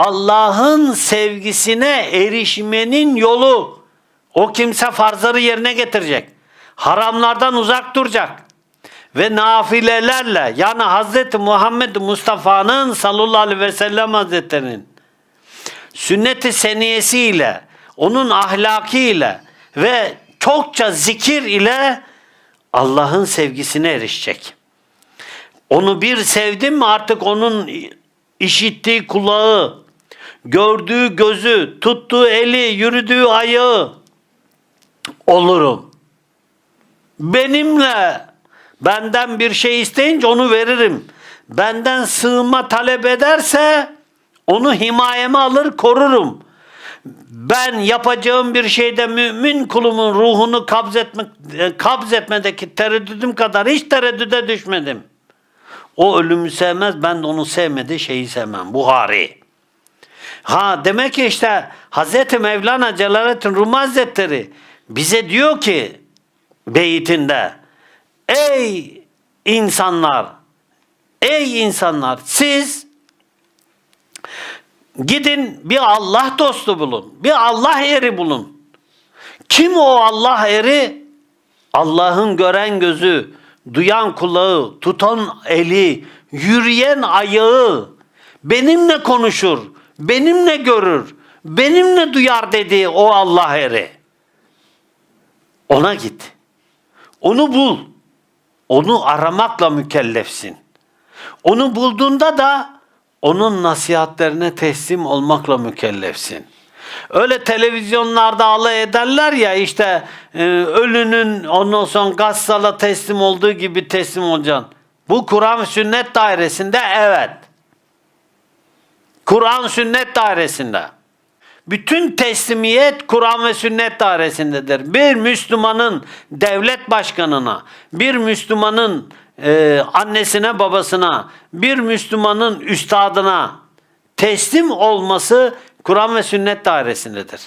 Allah'ın sevgisine erişmenin yolu. O kimse farzları yerine getirecek. Haramlardan uzak duracak. Ve nafilelerle yani Hazreti Muhammed Mustafa'nın sallallahu aleyhi ve sellem Hazretleri'nin sünnet-i seniyesiyle, onun ahlakiyle ve çokça zikir ile Allah'ın sevgisine erişecek. Onu bir sevdim mi artık onun işittiği kulağı, gördüğü gözü, tuttuğu eli, yürüdüğü ayağı olurum. Benimle benden bir şey isteyince onu veririm. Benden sığınma talep ederse onu himayeme alır korurum. Ben yapacağım bir şeyde mümin kulumun ruhunu kabzetmek, e, kabzetmedeki tereddüdüm kadar hiç tereddüde düşmedim. O ölümü sevmez, ben de onu sevmediği şeyi sevmem. Buhari. Ha demek ki işte Hazreti Mevlana Celaleddin Rumi Hazretleri bize diyor ki beyitinde Ey insanlar Ey insanlar siz gidin bir Allah dostu bulun. Bir Allah eri bulun. Kim o Allah eri? Allah'ın gören gözü, duyan kulağı, tutan eli, yürüyen ayağı, benimle konuşur, benimle görür, benimle duyar dediği o Allah eri. Ona git. Onu bul. Onu aramakla mükellefsin. Onu bulduğunda da onun nasihatlerine teslim olmakla mükellefsin. Öyle televizyonlarda alay ederler ya işte e, ölünün ondan sonra gassala teslim olduğu gibi teslim olacaksın. Bu Kur'an sünnet dairesinde evet. Kur'an sünnet dairesinde. Bütün teslimiyet Kur'an ve sünnet dairesindedir. Bir Müslümanın devlet başkanına, bir Müslümanın e, annesine babasına, bir Müslümanın üstadına teslim olması Kur'an ve sünnet dairesindedir.